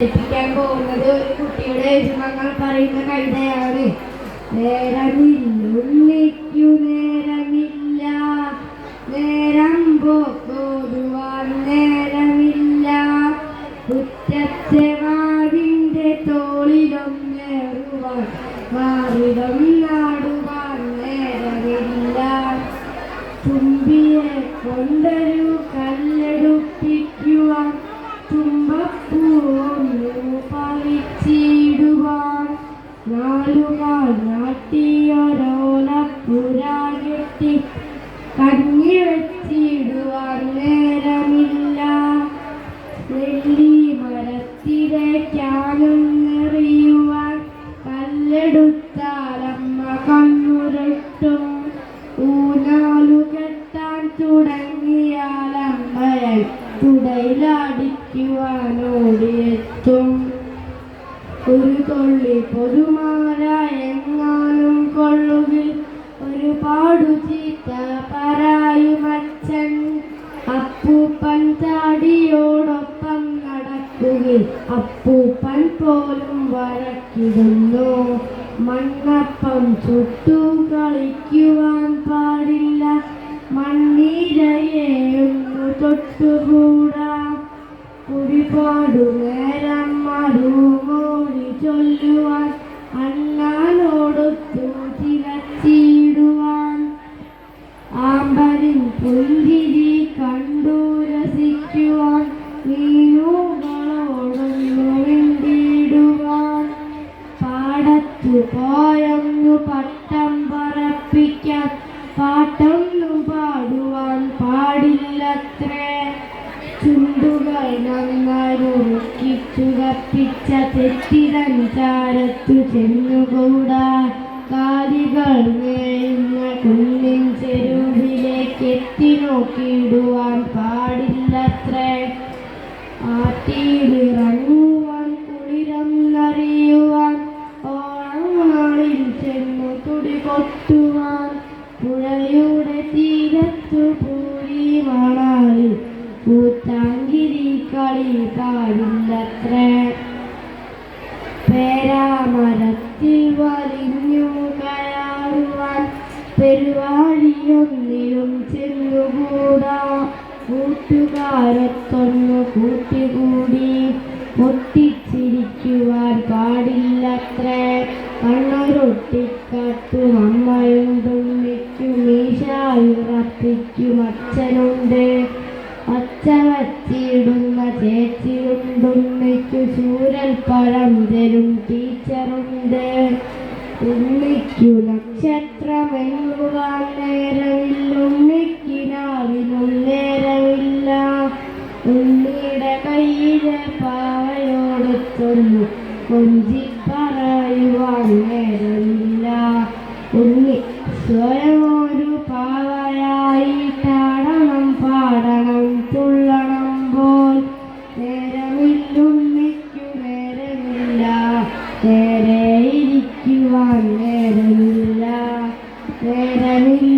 പഠിപ്പിക്കാൻ പോകുന്നത് ഒരു കുട്ടിയുടെ യജമാങ്ങൾ പറയുന്ന കവിതയാണ്. നേരമില്ലുള്ളിക്കു നേരമില്ല നേരം പോവാൻ നേരമില്ല. കുറ്റത്തെ തോളിലും തോളിലൊന്നേറുവാൻ മാറിടം നാടുവാൻ നേരമില്ല. തുമ്പിയെ കൊണ്ടൊരു കല്ലെടുപ്പിക്കുവാൻ തുമ്പപ്പൂന്നു പറിച്ചിടുവാൻ നാലുകാൽ നാട്ടിയൊരോലപ്പുരാകെട്ടി കഞ്ഞി വെച്ചിടുവാൻ നേരമില്ല. നെല്ലി മരത്തിലേക്കാനും എറിയുവാൻ കല്ലെടുത്താലമ്മ കണ്ണുരട്ടും. ഊനാലു കെട്ടാൻ തുടങ്ങിയാലമ്മയെ തുടയിലടിക്കുവാൻ ഓടിയെത്തും ഒരു തൊള്ളി പൊതുമാല എങ്ങാനും കൊള്ളുകിൽ ഒരു പാടു ചീത്ത അച്ഛൻ അപ്പൂപ്പൻ താടിയോടൊപ്പം നടക്കുകയിൽ അപ്പൂപ്പൻ പോലും വരക്കിടുന്നു മണ്ണപ്പം ചുട്ടു കളിക്കുവാൻ പാടില്ല. മണ്ണീരയെയൊന്നു തൊട്ടുകൂടാ കുടിപാടു നേരം മറുമോടി ചൊല്ലുവാൻ അണ്ണാനോടൊത്തു ചിരച്ചിടുവാൻ ആമ്പരിൻ പുഞ്ചിരി കണ്ടു രസിക്കുവാൻ മീനുകളോടൊന്നു മിണ്ടിടുവാൻ പാടത്തു പോയൊന്നു പട്ടം ചുണ്ടുകൾ നന്നായി മുറുക്കി ചുകപ്പിച്ച തെറ്റിതൻ ചാരത്തു ചെന്നുകൂടാ. കാലികൾ മേയുന്ന കുന്നിൻ ചെരുവിലേക്ക് എത്തി നോക്കിയിടുവാൻ പാടില്ലത്രേ. ആറ്റിയിലിറങ്ങുവാൻ കുളിരം അറിയുവാൻ ഓണങ്ങളിൽ ചെന്നു തുടി കൊട്ടുവാൻ പുഴയുടെ തീരത്തു പൂരി മണാലിൽ കൂത്താങ്കിരി കളി പാടില്ലത്ര പേരാമരത്തിൽ വലിഞ്ഞു കയറുവാൻ പെരുവാഴിയൊന്നിലും ചെന്നുകൂടാ. കൂട്ടുകാരത്തൊന്നു കൂട്ടിക്കൂടി പൊട്ടിച്ചിരിക്കുവാൻ പാടില്ലത്രേ. കണ്ണൊരൊട്ടിക്കാട്ടും അമ്മയുണ്ടുണ്ണിക്കും മീശായുറപ്പിക്കും അച്ഛനുണ്ട്. അച്ഛ വച്ചിടുന്ന ചേച്ചിയുണ്ടുണ്ണിക്കു ചൂരൽ പഴം തരും ടീച്ചറുണ്ട്. ഉണ്ണിക്കു നക്ഷത്രമെങ്ങുവാൻ നേരമില്ല ഉണ്ണിക്കിനാവിനും നേരമില്ല. ഉണ്ണിയുടെ കയ്യിലെ പാവയോടൊത്തൊന്നു കൊഞ്ചി പറയുവാൻ നേരമില്ല. ഉണ്ണി സ്വയം നേരെ ഇരിക്കുവാൻ നേരമില്ല നേരമില്ല.